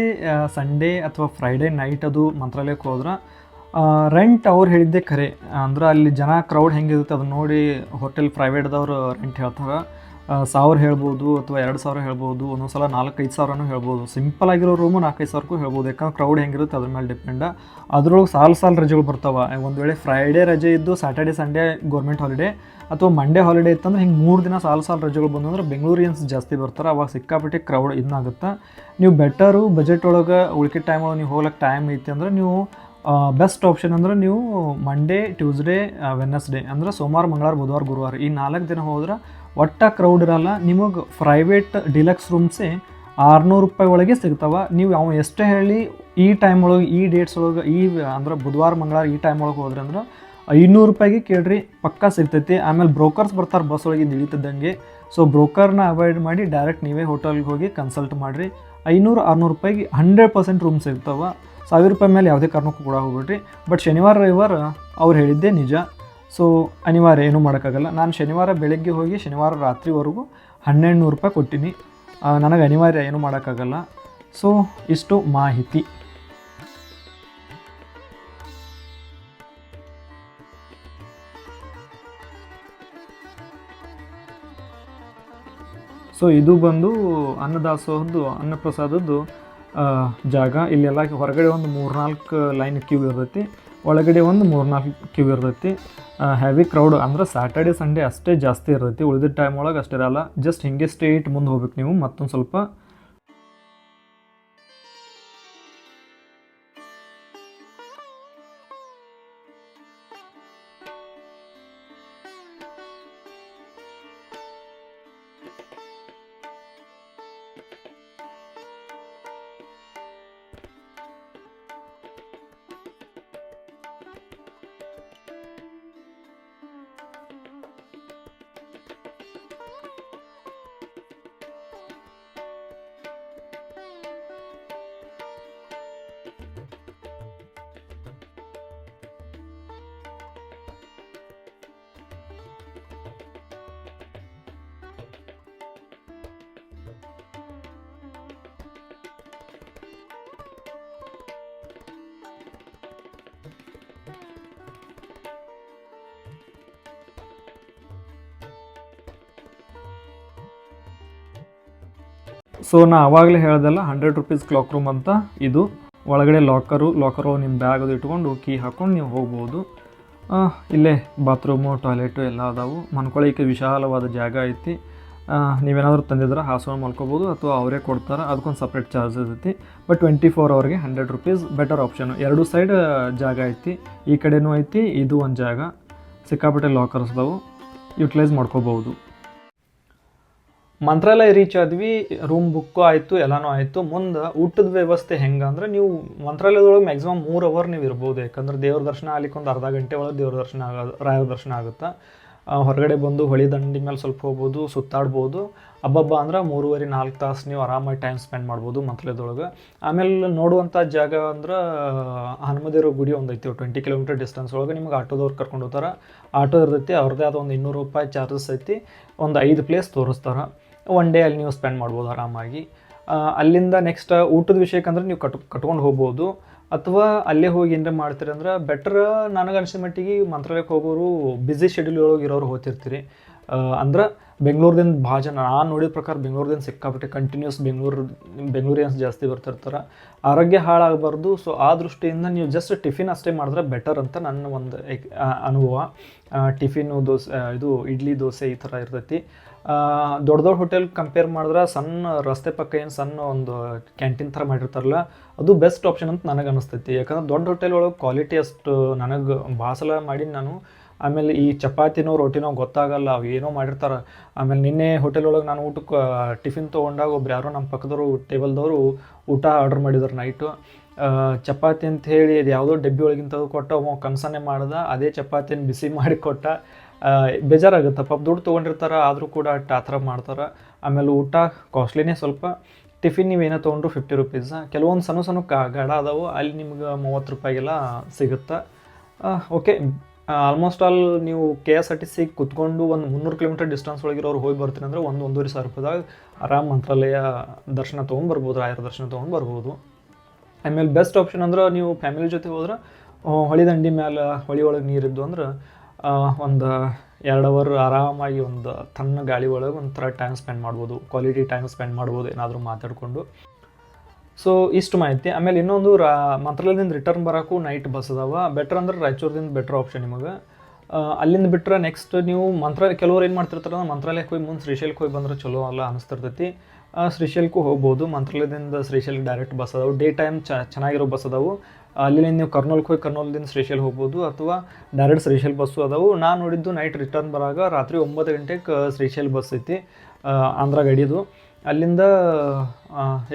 ಸಂಡೇ ಅಥವಾ ಫ್ರೈಡೇ ನೈಟ್ ಅದು ಮಂತ್ರಾಲಯಕ್ಕೆ ಹೋದ್ರೆ ರೆಂಟ್ ಅವ್ರು ಹೇಳಿದ್ದೆ ಖರೆ. ಅಂದ್ರೆ ಅಲ್ಲಿ ಜನ ಕ್ರೌಡ್ ಹೆಂಗಿರುತ್ತೆ ಅದನ್ನ ನೋಡಿ ಹೋಟೆಲ್ ಪ್ರೈವೇಟ್ದವ್ರು ರೆಂಟ್ ಹೇಳ್ತಾರೆ. ಸಾವಿರ ಹೇಳ್ಬೋದು ಅಥವಾ ಎರಡು ಸಾವಿರ ಹೇಳ್ಬೋದು ಒಂದೊಂದು ಸಲ ನಾಲ್ಕೈದು ಸಾವಿರನೂ ಹೇಳ್ಬೋದು. ಸಿಂಪಲ್ ಆಗಿರೋ ರೂಮು ನಾಲ್ಕೈದು ಸಾವಿರಕ್ಕೂ ಹೇಳ್ಬೋದು. ಯಾಕಂದ್ರೆ ಕ್ರೌಡ್ ಹೆಂಗಿರುತ್ತೆ ಅದ್ರ ಮೇಲೆ ಡಿಪೆಂಡ ಅದ್ರೊಳಗೆ ಸಾಲು ಸಾಲು ರಜೆಗಳು ಬರ್ತಾವೆ. ಒಂದು ವೇಳೆ ಫ್ರೈಡೇ ರಜೆ ಇದ್ದು ಸ್ಯಾಟರ್ಡೆ ಸಂಡೇ ಗೌರ್ಮೆಂಟ್ ಹಾಲಿಡೇ ಅಥವಾ ಮಂಡೇ ಹಾಲಿಡೇ ಇತ್ತಂದ್ರೆ ಹಿಂಗೆ ಮೂರು ದಿನ ಸಾಲು ಸಾಲು ರಜೆಗಳು ಬಂದಂದ್ರೆ ಬೆಂಗಳೂರಿಯನ್ಸ್ ಜಾಸ್ತಿ ಬರ್ತಾರೆ. ಅವಾಗ ಸಿಕ್ಕಾಪಟ್ಟೆ ಕ್ರೌಡ್ ಇದನ್ನಾಗುತ್ತೆ ನೀವು ಬೆಟರು ಬಜೆಟ್ ಒಳಗೆ ಉಳ್ಕಿದ ಟೈಮ್ ಒಳಗೆ ನೀವು ಹೋಗ್ಲಿಕ್ಕೆ ಟೈಮ್ ಐತಿ ಅಂದ್ರೆ ನೀವು ಬೆಸ್ಟ್ ಆಪ್ಷನ್ ಅಂದ್ರೆ ನೀವು ಮಂಡೇ ಟ್ಯೂಸ್ಡೇ ವೆನ್ನಸ್ಡೇ ಅಂದ್ರೆ ಸೋಮವಾರ, ಮಂಗಳವಾರ, ಬುಧವಾರ, ಗುರುವಾರ ಈ ನಾಲ್ಕು ದಿನ ಹೋದ್ರೆ ಒಟ್ಟ ಕ್ರೌಡ್ ಇರಲ್ಲ, ನಿಮಗೆ ಪ್ರೈವೇಟ್ ಡಿಲಕ್ಸ್ ರೂಮ್ಸೇ ಆರುನೂರು ರೂಪಾಯಿ ಒಳಗೆ ಸಿಗ್ತಾವೆ. ನೀವು ಅವ ಎಷ್ಟೇ ಹೇಳಿ ಈ ಟೈಮ್ ಒಳಗೆ, ಈ ಡೇಟ್ಸ್ ಒಳಗೆ, ಈ ಅಂದ್ರೆ ಬುಧವಾರ, ಮಂಗಳವಾರ ಈ ಟೈಮ್ ಒಳಗೆ ಹೋದ್ರೆ ಅಂದ್ರೆ ಐನೂರು ರೂಪಾಯಿಗೆ ಕೇಳ್ರಿ, ಪಕ್ಕಾ ಸಿಗ್ತೈತಿ. ಆಮೇಲೆ ಬ್ರೋಕರ್ಸ್ ಬರ್ತಾರೆ ಬಸ್ ಒಳಗೆ ಇಳಿತಿದ್ದಂಗೆ. ಸೊ ಬ್ರೋಕರ್ನ ಅವಾಯ್ಡ್ ಮಾಡಿ ಡೈರೆಕ್ಟ್ ನೀವೇ ಹೋಟೆಲ್ಗೆ ಹೋಗಿ ಕನ್ಸಲ್ಟ್ ಮಾಡಿರಿ. ಐನೂರು, ಆರುನೂರು ರೂಪಾಯಿಗೆ ಹಂಡ್ರೆಡ್ ಪರ್ಸೆಂಟ್ ರೂಮ್ ಸಿಗ್ತಾವೆ. ಸಾವಿರ ರೂಪಾಯಿ ಮೇಲೆ ಯಾವುದೇ ಕಾರಣಕ್ಕೂ ಕೂಡ ಹೋಗ್ಬಿಡ್ರಿ. ಬಟ್ ಶನಿವಾರ, ರವಿವಾರ ಅವ್ರು ಹೇಳಿದ್ದೆ ನಿಜ. ಸೊ ಅನಿವಾರ್ಯ ಏನೂ ಮಾಡೋಕ್ಕಾಗಲ್ಲ. ನಾನು ಶನಿವಾರ ಬೆಳಗ್ಗೆ ಹೋಗಿ ಶನಿವಾರ ರಾತ್ರಿವರೆಗೂ ಹನ್ನೆರಡು ನೂರು ರೂಪಾಯಿ ಕೊಟ್ಟಿನಿ. ನನಗೆ ಅನಿವಾರ್ಯ ಏನೂ ಮಾಡೋಕ್ಕಾಗಲ್ಲ. ಸೊ ಇಷ್ಟು ಮಾಹಿತಿ. ಸೊ ಇದು ಬಂದು ಅನ್ನದಾಸೋಹದ್ದು, ಅನ್ನಪ್ರಸಾದದ್ದು ಜಾಗ. ಇಲ್ಲೆಲ್ಲ ಹೊರಗಡೆ ಒಂದು ಮೂರ್ನಾಲ್ಕು ಲೈನ್ ಕ್ಯೂ ಇರ್ತೈತಿ. ಒಳಗಡೆ ಒಂದು ಮೂರ್ನಾಲ್ಕು ಕ್ಯೂ ಇರ್ತೈತಿ. ಹೆವಿ ಕ್ರೌಡ್ ಅಂದ್ರೆ ಸ್ಯಾಟರ್ಡೆ ಸಂಡೇ ಅಷ್ಟೇ ಜಾಸ್ತಿ ಇರ್ತೈತಿ. ಉಳಿದ ಟೈಮ್ ಒಳಗೆ ಅಷ್ಟಿರಲ್ಲ ಜಸ್ಟ್ ಹಿಂಗೆ ಸ್ಟ್ರೇಟ್ ಮುಂದೆ ಹೋಗ್ಬೇಕು ನೀವು. ಮತ್ತೊಂದು ಸ್ವಲ್ಪ ಸೊ ನಾ ಆವಾಗಲೇ ಹೇಳ್ದಲ್ಲ ಹಂಡ್ರೆಡ್ ರುಪೀಸ್ ಕ್ಲಾಕ್ ರೂಮ್ ಅಂತ ಇದು. ಒಳಗಡೆ ಲಾಕರು ಲಾಕರು ನಿಮ್ಮ ಬ್ಯಾಗ್ ಅದು ಇಟ್ಕೊಂಡು ಕೀ ಹಾಕ್ಕೊಂಡು ನೀವು ಹೋಗ್ಬೋದು. ಇಲ್ಲೇ ಬಾತ್ರೂಮು ಟಾಯ್ಲೆಟು ಎಲ್ಲ ಅದಾವು. ಮನ್ಕೊಳಕ್ಕೆ ವಿಶಾಲವಾದ ಜಾಗ ಐತಿ. ನೀವೇನಾದರೂ ತಂದಿದ್ರೆ ಹಾಸ್ಕೊಂಡು ಮಲ್ಕೋಬೋದು ಅಥವಾ ಅವರೇ ಕೊಡ್ತಾರೆ. ಅದಕ್ಕೊಂದು ಸಪ್ರೇಟ್ ಚಾರ್ಜ್ ಇರ್ತೈತಿ ಬಟ್ ಟ್ವೆಂಟಿ ಫೋರ್ ಅವರ್ಗೆ ಹಂಡ್ರೆಡ್ ರುಪೀಸ್ ಬೆಟರ್ ಆಪ್ಷನ್ ಎರಡು ಸೈಡ್ ಜಾಗ ಐತಿ. ಈ ಕಡೆನೂ ಐತಿ, ಇದು ಒಂದು ಜಾಗ. ಸಿಕ್ಕಾಪಟ್ಟೆ ಲಾಕರ್ಸ್ ಅದಾವು. ಯುಟಿಲೈಸ್ ಮಾಡ್ಕೋಬೋದು. ಮಂತ್ರಾಲಯ ರೀಚ್ ಆದ್ವಿ ರೂಮ್ ಬುಕ್ಕು ಆಯಿತು, ಎಲ್ಲನೂ ಆಯಿತು. ಮುಂದೆ ಊಟದ ವ್ಯವಸ್ಥೆ ಹೆಂಗಂದ್ರೆ ನೀವು ಮಂತ್ರಾಲಯದೊಳಗೆ ಮ್ಯಾಕ್ಸಿಮಮ್ ಮೂರು ಅವರ್ ನೀವು ಇರ್ಬೋದು. ಯಾಕಂದ್ರೆ ದೇವ್ರ ದರ್ಶನ ಆಗ್ಲಿಕ್ಕೆ ಒಂದು ಅರ್ಧ ಗಂಟೆ ಒಳಗೆ ದೇವ್ರ ದರ್ಶನ ಆಗ, ರಾಯರ ದರ್ಶನ ಆಗುತ್ತೆ. ಹೊರಗಡೆ ಬಂದು ಹೊಳಿ ದಂಡಿ ಮೇಲೆ ಸ್ವಲ್ಪ ಹೋಗ್ಬೋದು, ಸುತ್ತಾಡ್ಬೋದು. ಹಬ್ಬಬ್ಬ ಅಂದ್ರೆ ಮೂರುವರೆ, ನಾಲ್ಕು ತಾಸು ನೀವು ಆರಾಮಾಗಿ ಟೈಮ್ ಸ್ಪೆಂಡ್ ಮಾಡ್ಬೋದು ಮಂತ್ರಾಲಯದೊಳಗೆ. ಆಮೇಲೆ ನೋಡುವಂಥ ಜಾಗ ಅಂದ್ರೆ ಹನುಮದೇವ್ರ ಗುಡಿ ಒಂದು ಐತಿ ಟ್ವೆಂಟಿ ಕಿಲೋಮೀಟರ್ ಡಿಸ್ಟೆನ್ಸ್ ಒಳಗೆ ನಿಮ್ಗೆ ಆಟೋದವ್ರು ಕರ್ಕೊಂಡು ಹೋಗ್ತಾರೆ. ಆಟೋ ಇರ್ತೈತಿ ಅವ್ರದ್ದೇ ಆದ ಒಂದು ಇನ್ನೂರು ರೂಪಾಯಿ ಚಾರ್ಜಸ್ ಐತಿ. ಒಂದು ಐದು ಪ್ಲೇಸ್ ತೋರಿಸ್ತಾರೆ. ಒನ್ ಡೇ ಅಲ್ಲಿ ನೀವು ಸ್ಪೆಂಡ್ ಮಾಡ್ಬೋದು ಆರಾಮಾಗಿ. ಅಲ್ಲಿಂದ ನೆಕ್ಸ್ಟ್ ಊಟದ ವಿಷಯಕ್ಕಂದ್ರೆ ನೀವು ಕಟ್, ಕಟ್ಕೊಂಡು ಹೋಗ್ಬೋದು. ಅಥವಾ ಅಲ್ಲೇ ಹೋಗಿ ಏನರ ಮಾಡ್ತೀರಿ ಅಂದ್ರೆ ಬೆಟರ್ ನನಗೆ ಅನಿಸಿದ ಮಟ್ಟಿಗೆ ಮಂತ್ರಾಲಯಕ್ಕೆ ಹೋಗೋರು ಬ್ಯುಸಿ ಶೆಡ್ಯೂಲ್ ಒಳಗೆ ಇರೋರು ಹೋಗ್ತಿರ್ತೀರಿ. ಅಂದ್ರೆ ಬೆಂಗಳೂರದಿಂದ ಭಾಳ ಜನ, ನಾನು ನೋಡಿದ ಪ್ರಕಾರ ಬೆಂಗಳೂರದಿಂದ ಸಿಕ್ಕಾಪಟ್ಟೆ ಕಂಟಿನ್ಯೂಸ್ ಬೆಂಗಳೂರು, ಬೆಂಗಳೂರಿಯನ್ಸ್ ಜಾಸ್ತಿ ಬರ್ತಿರ್ತಾರೆ. ಆರೋಗ್ಯ ಹಾಳಾಗಬಾರ್ದು ಸೊ ಆ ದೃಷ್ಟಿಯಿಂದ ನೀವು ಜಸ್ಟ್ ಟಿಫಿನ್ ಅಷ್ಟೇ ಮಾಡಿದ್ರೆ ಬೆಟರ್ ಅಂತ ನನ್ನ ಒಂದು ಅನುಭವ. ಟಿಫಿನ್ ದೋಸೆ ಇದು, ಇಡ್ಲಿ, ದೋಸೆ ಈ ಥರ ಇರ್ತೈತಿ. ದೊಡ್ಡ ದೊಡ್ಡ ಹೋಟೆಲ್ ಕಂಪೇರ್ ಮಾಡಿದ್ರೆ ಸಣ್ಣ ರಸ್ತೆ ಪಕ್ಕ ಏನು ಸಣ್ಣ ಒಂದು ಕ್ಯಾಂಟೀನ್ ಥರ ಮಾಡಿರ್ತಾರಲ್ಲ, ಅದು ಬೆಸ್ಟ್ ಆಪ್ಷನ್ ಅಂತ ನನಗೆ ಅನಿಸ್ತೈತಿ. ಯಾಕಂದ್ರೆ ದೊಡ್ಡ ಹೋಟೆಲ್ ಒಳಗೆ ಕ್ವಾಲಿಟಿ ಅಷ್ಟು ನನಗೆ ಭಾಳ ಸಲ ಮಾಡೀನಿ ನಾನು. ಆಮೇಲೆ ಈ ಚಪಾತಿನೋ ರೊಟ್ಟಿನೋ ಗೊತ್ತಾಗಲ್ಲ, ಅವು ಏನೋ ಮಾಡಿರ್ತಾರೆ. ಆಮೇಲೆ ನಿನ್ನೆ ಹೋಟೆಲ್ ಒಳಗೆ ನಾನು ಊಟಕ್ಕೆ ಟಿಫಿನ್ ತೊಗೊಂಡಾಗ ಒಬ್ರು ಯಾರೋ ನಮ್ಮ ಪಕ್ಕದವರು ಟೇಬಲ್ದವರು ಊಟ ಆರ್ಡರ್ ಮಾಡಿದ್ರು ನೈಟು ಚಪಾತಿ ಅಂತ ಹೇಳಿ ಅದು ಯಾವುದೋ ಡಬ್ಬಿ ಒಳಗಿಂತ ಕೊಟ್ಟ, ಅವ ಕನಸನ್ನೇ ಮಾಡ್ದೆ, ಅದೇ ಚಪಾತಿನ ಬಿಸಿ ಮಾಡಿ ಕೊಟ್ಟ. ಬೇಜಾರಾಗುತ್ತೆ. ಪಾಪ ದುಡ್ಡು ತೊಗೊಂಡಿರ್ತಾರೆ, ಆದರೂ ಕೂಡ ಆ ಥರ ಮಾಡ್ತಾರೆ. ಆಮೇಲೆ ಊಟ ಕಾಸ್ಟ್ಲಿನೇ ಸ್ವಲ್ಪ. ಟಿಫಿನ್ ನೀವೇನೋ ತೊಗೊಂಡ್ರು ಫಿಫ್ಟಿ ರುಪೀಸ್ ಕೆಲವೊಂದು ಸಣ್ಣ ಸಣ್ಣ ಕಾ, ಗಾಡ ಅದಾವು. ಅಲ್ಲಿ ನಿಮ್ಗೆ ಮೂವತ್ತು ರೂಪಾಯಿಗೆಲ್ಲ ಸಿಗುತ್ತೆ. ಓಕೆ ಆಲ್ಮೋಸ್ಟ್ ಆಲ್ ನೀವು K S R T C ಕುತ್ಕೊಂಡು ಒಂದು ಮುನ್ನೂರು ಕಿಲೋಮೀಟರ್ ಡಿಸ್ಟೆನ್ಸ್ ಒಳಗಿರೋರು ಹೋಗಿ ಬರ್ತೀನಿ ಅಂದರೆ ಒಂದು ಒಂದೂವರೆ ಸಾವಿರ ರೂಪಾಯಿದಾಗ ಆರಾಮ್ ಮಂತ್ರಾಲಯ ದರ್ಶನ ತೊಗೊಂಡ್ಬರ್ಬೋದು ರಾಯರ ದರ್ಶನ ತೊಗೊಂಡು ಬರ್ಬೋದು. ಆಮೇಲೆ ಬೆಸ್ಟ್ ಆಪ್ಷನ್ ಅಂದ್ರೆ ನೀವು ಫ್ಯಾಮಿಲಿ ಜೊತೆ ಹೋದ್ರೆ ಹೊಳಿ ದಂಡಿ ಮೇಲೆ ಹೊಳಿ ಒಳಗೆ ನೀರಿದ್ದು ಅಂದ್ರೆ ಒಂದು ಎರಡು ಅವರ್ ಆರಾಮಾಗಿ ಒಂದು ತಣ್ಣ ಗಾಳಿ ಒಳಗೆ ಒಂಥರ ಟೈಮ್ ಸ್ಪೆಂಡ್ ಮಾಡ್ಬೋದು ಕ್ವಾಲಿಟಿ ಟೈಮ್ ಸ್ಪೆಂಡ್ ಮಾಡ್ಬೋದು, ಏನಾದರೂ ಮಾತಾಡಿಕೊಂಡು. ಸೊ ಇಷ್ಟು ಮಾಹಿತಿ. ಆಮೇಲೆ ಇನ್ನೊಂದು ರಾ, ಮಂತ್ರಾಲಯದಿಂದ ರಿಟರ್ನ್ ಬರೋಕ್ಕೂ ನೈಟ್ ಬಸ್ ಅದಾವ. ಬೆಟ್ರ್ ಅಂದ್ರೆ ರಾಯಚೂರದಿಂದ ಬೆಟ್ರ್ ಆಪ್ಷನ್ ನಿಮಗೆ. ಅಲ್ಲಿಂದ ಬಿಟ್ಟರೆ ನೆಕ್ಸ್ಟ್ ನೀವು ಮಂತ್ರಾಲಯ ಕೆಲವ್ರು ಏನು ಮಾಡ್ತಿರ್ತಾರೆ ಮಂತ್ರಾಲಯಕ್ಕೆ ಹೋಗಿ ಮುಂದೆ ಶ್ರೀಶೈಲಕ್ಕೆ ಹೋಗಿ ಬಂದ್ರೆ ಚಲೋ ಅಲ್ಲ ಅನಿಸ್ತಿರ್ತೈತಿ. ಶ್ರೀಶೈಲಕ್ಕೂ ಹೋಗ್ಬೋದು. ಮಂತ್ರಾಲಯದಿಂದ ಶ್ರೀಶೈಲ್ ಡೈರೆಕ್ಟ್ ಬಸ್ ಅದಾವು. ಡೇ ಟೈಮ್ ಚೆನ್ನಾಗಿರೋ ಬಸ್ ಅದಾವು. ಅಲ್ಲಿಂದ ನೀವು ಕರ್ನೂಲ್ಗೆ ಹೋಗಿ ಕರ್ನೂಲ್ದಿಂದ ಶ್ರೀಶೈಲ್ ಹೋಗ್ಬೋದು ಅಥವಾ ಡೈರೆಕ್ಟ್ ಶ್ರೀಶೈಲ್ ಬಸ್ಸು ಅದಾವು. ನಾನು ನೋಡಿದ್ದು ನೈಟ್ ರಿಟರ್ನ್ ಬರಾಗ ರಾತ್ರಿ ಒಂಬತ್ತು ಗಂಟೆಗೆ ಶ್ರೀಶೈಲ್ ಬಸ್ ಐತಿ ಆಂಧ್ರ ಗಡಿದು. ಅಲ್ಲಿಂದ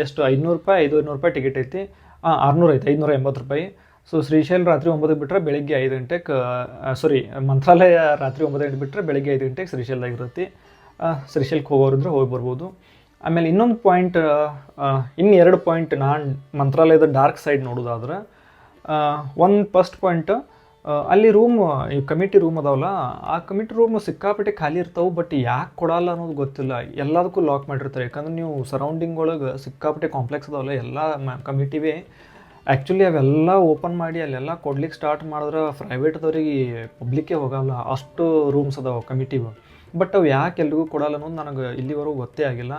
ಎಷ್ಟು, ಐದುನೂರು ರೂಪಾಯಿ ಐದು ಐನೂರು ರೂಪಾಯಿ ಟಿಕೆಟ್ ಐತಿ. ಹಾಂ ಆರುನೂರು ಐತಿ, ಐದುನೂರ ಎಂಬತ್ತು ರೂಪಾಯಿ. ಸೊ ಶ್ರೀಶೈಲ್ ರಾತ್ರಿ ಒಂಬತ್ತು ಬಿಟ್ಟರೆ ಬೆಳಗ್ಗೆ ಐದು ಗಂಟೆಗೆ ಸಾರಿ ಮಂತ್ರಾಲಯ ರಾತ್ರಿ ಒಂಬತ್ತು ಗಂಟೆ ಬಿಟ್ಟರೆ ಬೆಳಗ್ಗೆ ಐದು ಗಂಟೆಗೆ ಶ್ರೀಶೈಲ್ದಾಗಿರುತ್ತೆ ಶ್ರೀಶೈಲ್ಗೆ ಹೋಗೋರಿದ್ರೆ ಹೋಗಿ ಬರ್ಬೋದು. ಆಮೇಲೆ ಇನ್ನೊಂದು ಪಾಯಿಂಟ್ ಇನ್ನು ಎರಡು ಪಾಯಿಂಟ್ ನಾನು ಮಂತ್ರಾಲಯದ ಡಾರ್ಕ್ ಸೈಡ್ ನೋಡೋದಾದ್ರೆ ಒಂದು ಫಸ್ಟ್ ಪಾಯಿಂಟ್ ಅಲ್ಲಿ ರೂಮ್ ಈ ಕಮಿಟಿ ರೂಮ್ ಅದಾವಲ್ಲ, ಆ ಕಮಿಟಿ ರೂಮ್ ಸಿಕ್ಕಾಪಟ್ಟೆ ಖಾಲಿ ಇರ್ತಾವೆ ಬಟ್ ಯಾಕೆ ಕೊಡಲ್ಲ ಅನ್ನೋದು ಗೊತ್ತಿಲ್ಲ. ಎಲ್ಲದಕ್ಕೂ ಲಾಕ್ ಮಾಡಿರ್ತಾರೆ. ಯಾಕಂದ್ರೆ ನೀವು ಸರೌಂಡಿಂಗ್ ಒಳಗೆ ಸಿಕ್ಕಾಪಟ್ಟೆ ಕಾಂಪ್ಲೆಕ್ಸ್ ಅದಾವಲ್ಲ, ಎಲ್ಲ ಕಮಿಟಿವೇ ಆ್ಯಕ್ಚುಲಿ ಅವೆಲ್ಲ ಓಪನ್ ಮಾಡಿ, ಅಲ್ಲೆಲ್ಲ ಕೊಡ್ಲಿಕ್ಕೆ ಸ್ಟಾರ್ಟ್ ಮಾಡಿದ್ರೆ ಪ್ರೈವೇಟ್ದವ್ರಿಗೆ ಪಬ್ಲಿಕ್ಕೇ ಹೋಗಲ್ಲ. ಅಷ್ಟು ರೂಮ್ಸ್ ಅದಾವೆ ಕಮಿಟಿವು ಬಟ್ ಅವು ಯಾಕೆ ಎಲ್ರಿಗೂ ಕೊಡಲ್ಲ ಅನ್ನೋದು ನನಗೆ ಇಲ್ಲಿವರೆಗೂ ಗೊತ್ತೇ ಆಗಿಲ್ಲ.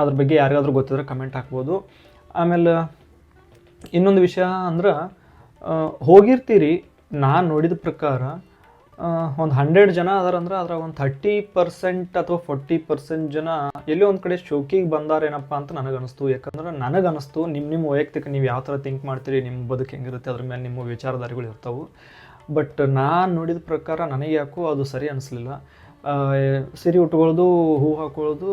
ಅದ್ರ ಬಗ್ಗೆ ಯಾರಿಗಾದ್ರೂ ಗೊತ್ತಿದ್ರೆ ಕಮೆಂಟ್ ಹಾಕ್ಬೋದು. ಆಮೇಲೆ ಇನ್ನೊಂದು ವಿಷಯ ಅಂದ್ರೆ ಹೋಗಿರ್ತೀರಿ, ನಾನು ನೋಡಿದ ಪ್ರಕಾರ ಒಂದು ಹಂಡ್ರೆಡ್ ಜನ ಅದಾರಂದ್ರೆ ಅದ್ರಾಗ ಒಂದು ಥರ್ಟಿ ಪರ್ಸೆಂಟ್ ಅಥವಾ ಫೋರ್ಟಿ ಪರ್ಸೆಂಟ್ ಜನ ಎಲ್ಲೋ ಒಂದು ಕಡೆ ಶೋಕಿಗೆ ಬಂದಾರೇನಪ್ಪ ಅಂತ ನನಗೆ ಅನಿಸ್ತು. ಯಾಕಂದ್ರೆ ನನಗೆ ಅನಿಸ್ತು ನಿಮ್ಮ ನಿಮ್ಮ ವೈಯಕ್ತಿಕ ನೀವು ಯಾವ ಥರ ಥಿಂಕ್ ಮಾಡ್ತೀರಿ ನಿಮ್ಮ ಬದುಕು ಹೆಂಗಿರುತ್ತೆ, ಅದ್ರ ಮೇಲೆ ನಿಮ್ಮ ವಿಚಾರಧಾರಿಗಳು ಇರ್ತವೆ. ಬಟ್ ನಾನು ನೋಡಿದ ಪ್ರಕಾರ ನನಗೆ ಯಾಕೋ ಅದು ಸರಿ ಅನಿಸ್ಲಿಲ್ಲ. ಸೀರೆ ಉಟ್ಕೊಳ್ಳೋದು, ಹೂ ಹಾಕೊಳ್ಳೋದು,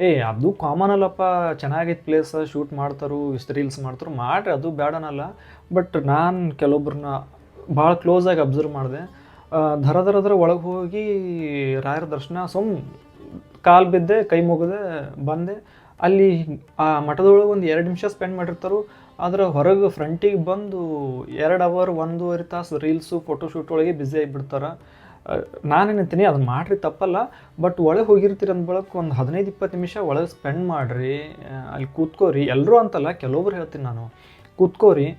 ಏ, ಅದು ಕಾಮನ್ ಅಲ್ಲಪ್ಪ. ಚೆನ್ನಾಗಿತ್ತು ಪ್ಲೇಸ್ ಶೂಟ್ ಮಾಡ್ತಾರು, ಇಷ್ಟು ರೀಲ್ಸ್ ಮಾಡ್ತಾರೋ. ಮಾಡ್ರಿ, ಅದು ಬೇಡನಲ್ಲ ಬಟ್ ನಾನು ಕೆಲವೊಬ್ರನ್ನ ಭಾಳ ಕ್ಲೋಸಾಗಿ ಅಬ್ಸರ್ವ್ ಮಾಡಿದೆ. ಧರ ಧರ ಧರ ಒಳಗೆ ಹೋಗಿ ರಾಯರ ದರ್ಶನ, ಸುಮ್ ಕಾಲು ಬಿದ್ದೆ, ಕೈ ಮುಗಿದೆ, ಬಂದೆ. ಅಲ್ಲಿ ಆ ಮಠದೊಳಗೆ ಒಂದು ಎರಡು ನಿಮಿಷ ಸ್ಪೆಂಡ್ ಮಾಡಿರ್ತಾರೋ. ಆದ್ರೆ ಹೊರಗೆ ಫ್ರಂಟಿಗೆ ಬಂದು ಎರಡು ಅವರ್ ಒಂದೂವರೆ ತಾಸು ರೀಲ್ಸು ಫೋಟೋಶೂಟ್ ಒಳಗೆ ಬ್ಯುಸಿ ಆಗಿಬಿಡ್ತಾರೆ. ನಾನೇನಂತೀನಿ ಅದನ್ನ ಮಾಡ್ರಿ ತಪ್ಪಲ್ಲ. ಬಟ್ ಒಳಗೆ ಹೋಗಿರ್ತೀರಿ ಅಂದ ಒಂದು ಹದಿನೈದು ಇಪ್ಪತ್ತು ನಿಮಿಷ ಒಳಗೆ ಸ್ಪೆಂಡ್ ಮಾಡಿರಿ. ಅಲ್ಲಿ ಕೂತ್ಕೋರಿ. ಎಲ್ಲರೂ ಅಂತಲ್ಲ ಕೆಲವೊಬ್ರು ಹೇಳ್ತೀನಿ ನಾನು. ಕೂತ್ಕೋರಿ.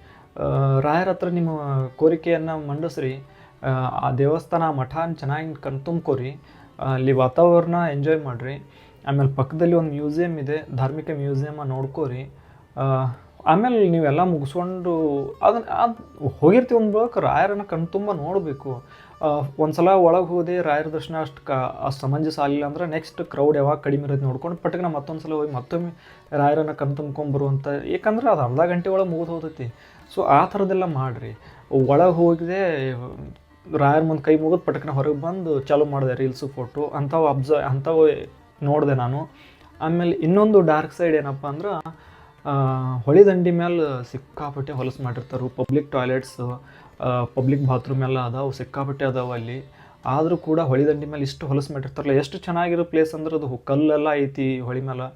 ರಾಯರ ಹತ್ರ ನಿಮ್ಮ ಕೋರಿಕೆಯನ್ನು ಮಂಡಿಸ್ರಿ. ಆ, ದೇವಸ್ಥಾನ ಮಠ ಚೆನ್ನಾಗಿ ಕಣ್ ತುಂಬ್ಕೋರಿ. ಅಲ್ಲಿ ವಾತಾವರಣ ಎಂಜಾಯ್ ಮಾಡಿರಿ. ಆಮೇಲೆ ಪಕ್ಕದಲ್ಲಿ ಒಂದು ಮ್ಯೂಸಿಯಮ್ ಇದೆ. ಧಾರ್ಮಿಕ ಮ್ಯೂಸಿಯಮ ನೋಡ್ಕೋರಿ. ಆಮೇಲೆ ನೀವೆಲ್ಲ ಮುಗಿಸ್ಕೊಂಡು ಅದನ್ನ ಅದು ಹೋಗಿರ್ತೀವಿ ಒಂದು ರಾಯರನ್ನು ಕಣ್ತುಂಬ ನೋಡಬೇಕು. ಒಂದ್ಸಲ ಒಳಗೆ ಹೋದೆ ರಾಯರ ದರ್ಶನ ಅಷ್ಟು ಕ, ಅಷ್ಟು ಸಮಂಜಸ ಆಗಲಿಲ್ಲ ಅಂದ್ರೆ ನೆಕ್ಸ್ಟ್ ಕ್ರೌಡ್ ಯಾವಾಗ ಕಡಿಮೆ ಇರೋದು ನೋಡ್ಕೊಂಡು ಪಟ್ಟಕ್ಕೆ ಮತ್ತೊಂದು ಸಲ ಹೋಗಿ ಮತ್ತೊಮ್ಮೆ ರಾಯರನ್ನ ಕಣ್ತುಂಬ್ಕೊಂಬರುವಂಥ ಯಾಕಂದ್ರೆ ಅದು ಅರ್ಧ ಗಂಟೆ ಒಳಗೆ ಮುಗಿದು ಹೋಗ್ತೈತಿ ಸೊ ಆ ಥರದ್ದೆಲ್ಲ ಮಾಡಿರಿ. ಒಳಗೆ ಹೋಗಿದೆ ರಾಯರ ಮುಂದೆ ಕೈ ಮುಗಿದು ಪಟಕನ ಹೊರಗೆ ಬಂದು ಚಾಲೂ ಮಾಡಿದೆ ರೀಲ್ಸು ಫೋಟೋ ಅಂಥವು ಅಬ್ಸರ್ವ್ ಅಂಥವು ನೋಡಿದೆ ನಾನು. ಆಮೇಲೆ ಇನ್ನೊಂದು ಡಾರ್ಕ್ ಸೈಡ್ ಏನಪ್ಪ ಅಂದ್ರೆ ಹೊಳಿ ದಂಡಿ ಮೇಲೆ ಸಿಕ್ಕಾಪಟ್ಟೆ ಹೊಲಸು ಮಾಡಿರ್ತಾರೆ. ಪಬ್ಲಿಕ್ ಟಾಯ್ಲೆಟ್ಸ್ ಪಬ್ಲಿಕ್ ಬಾತ್ರೂಮ್ ಎಲ್ಲ ಅದಾವೆ, ಸಿಕ್ಕಾಪಟ್ಟೆ ಅದಾವೆ ಅಲ್ಲಿ. ಆದರೂ ಕೂಡ ಹೊಳೆ ದಂಡಿ ಮೇಲೆ ಇಷ್ಟು ಹೊಲಸು ಮಾಡಿರ್ತಾರಲ್ಲ, ಎಷ್ಟು ಚೆನ್ನಾಗಿರೋ ಪ್ಲೇಸ್ ಅಂದ್ರೆ ಅದು ಕಲ್ಲೆಲ್ಲ ಐತಿ ಹೊಳಿ ಮೇಲೆ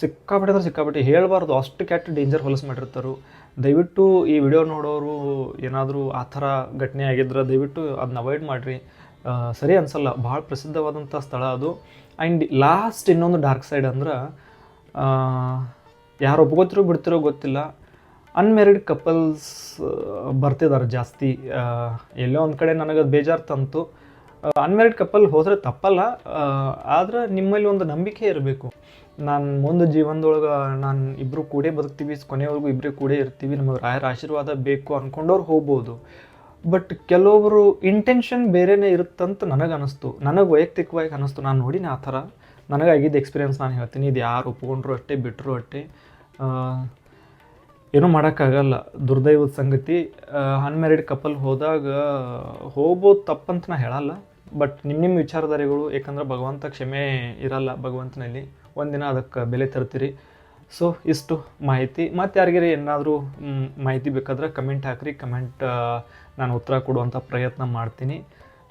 ಸಿಕ್ಕಾಪಟ್ಟೆ ಅಂದ್ರೆ ಸಿಕ್ಕಾಪಟ್ಟೆ ಹೇಳಬಾರ್ದು, ಅಷ್ಟು ಕೆಟ್ಟ ಡೇಂಜರ್ ಹೊಲಸು ಮಾಡಿರ್ತಾರೆ. ದಯವಿಟ್ಟು ಈ ವಿಡಿಯೋ ನೋಡೋರು ಏನಾದರೂ ಆ ಥರ ಘಟನೆ ಆಗಿದ್ರೆ ದಯವಿಟ್ಟು ಅದನ್ನ ಅವಾಯ್ಡ್ ಮಾಡಿರಿ. ಸರಿ ಅನ್ಸಲ್ಲ, ಭಾಳ ಪ್ರಸಿದ್ಧವಾದಂಥ ಸ್ಥಳ ಅದು. ಆ್ಯಂಡ್ ಲಾಸ್ಟ್ ಇನ್ನೊಂದು ಡಾರ್ಕ್ ಸೈಡ್ ಅಂದ್ರೆ ಯಾರು ಒಪ್ಕೋತಿರೋ ಬಿಡ್ತಿರೋ ಗೊತ್ತಿಲ್ಲ. ಅನ್ಮ್ಯಾರಿಡ್ ಕಪಲ್ಸ್ ಬರ್ತಿದ್ದಾರೆ ಜಾಸ್ತಿ. ಎಲ್ಲೋ ಒಂದು ಕಡೆ ನನಗೆ ಅದು ಬೇಜಾರು ತಂತು. ಅನ್ಮ್ಯಾರಿಡ್ ಕಪಲ್ ಹೋದರೆ ತಪ್ಪಲ್ಲ. ಆದ್ರೆ ನಿಮ್ಮಲ್ಲಿ ಒಂದು ನಂಬಿಕೆ ಇರಬೇಕು. ನಾನು ಮುಂದೆ ಜೀವನದೊಳಗೆ ನಾನು ಇಬ್ಬರು ಕೂಡೇ ಬದುಕ್ತೀವಿ, ಕೊನೆವರೆಗೂ ಇಬ್ಬರೇ ಕೂಡೇ ಇರ್ತೀವಿ, ನಮಗೆ ರಾಯರ ಆಶೀರ್ವಾದ ಬೇಕು ಅಂದ್ಕೊಂಡವ್ರು ಹೋಗ್ಬೋದು. ಬಟ್ ಕೆಲವೊಬ್ಬರು ಇಂಟೆನ್ಷನ್ ಬೇರೆನೇ ಇರುತ್ತಂತ ನನಗೆ ಅನಿಸ್ತು ನನಗೆ ವೈಯಕ್ತಿಕವಾಗಿ ಅನಿಸ್ತು. ನಾನು ನೋಡಿನ ಆ ಥರ. ನನಗಾಗಿದ್ದ ಎಕ್ಸ್ಪೀರಿಯನ್ಸ್ ನಾನು ಹೇಳ್ತೀನಿ. ಇದು ಯಾರು ಒಪ್ಕೊಂಡ್ರು ಅಷ್ಟೇ ಬಿಟ್ಟರು ಅಷ್ಟೇ. ಏನೂ ಮಾಡೋಕ್ಕಾಗಲ್ಲ. ದುರ್ದೈವದ ಸಂಗತಿ. ಅನ್ಮ್ಯಾರಿಡ್ ಕಪಲ್ ಹೋದಾಗ, ಹೋಗ್ಬೋದು ತಪ್ಪಂತ ನಾ ಹೇಳಲ್ಲ. ಬಟ್ ನಿಮ್ಮ ನಿಮ್ಮ ವಿಚಾರಧಾರೆಗಳು ಯಾಕಂದ್ರೆ ಭಗವಂತ ಕ್ಷಮೆ ಇರಲ್ಲ ಭಗವಂತನಲ್ಲಿ. ಒಂದಿನ ಅದಕ್ಕೆ ಬೆಲೆ ತರ್ತೀರಿ. ಸೊ ಇಷ್ಟು ಮಾಹಿತಿ. ಮತ್ತು ಯಾರಿಗಾರ ಏನಾದರೂ ಮಾಹಿತಿ ಬೇಕಾದ್ರೆ ಕಮೆಂಟ್ ಹಾಕ್ರಿ. ಕಮೆಂಟ್ ನಾನು ಉತ್ತರ ಕೊಡುವಂಥ ಪ್ರಯತ್ನ ಮಾಡ್ತೀನಿ.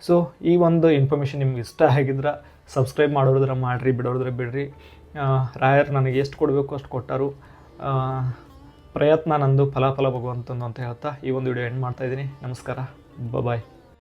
ಸೊ ಈ ಒಂದು ಇನ್ಫಾರ್ಮೇಷನ್ ನಿಮ್ಗೆ ಇಷ್ಟ ಆಗಿದ್ರೆ ಸಬ್ಸ್ಕ್ರೈಬ್ ಮಾಡೋದ್ರ ಮಾಡಿರಿ ಬಿಡೋದ್ರೆ ಬಿಡ್ರಿ. ರಾಯರ್ ನನಗೆ ಎಷ್ಟು ಕೊಡಬೇಕು ಅಷ್ಟು ಕೊಟ್ಟರು. ಪ್ರಯತ್ನ ನಂದು, ಫಲಾಫಲ ಭಗವಂತಂದು ಅಂತ ಹೇಳ್ತಾ ಈ ಒಂದು ವಿಡಿಯೋ ಎಂಡ್ ಮಾಡ್ತಾ ಇದ್ದೀನಿ. ನಮಸ್ಕಾರ. ಬಾಯ್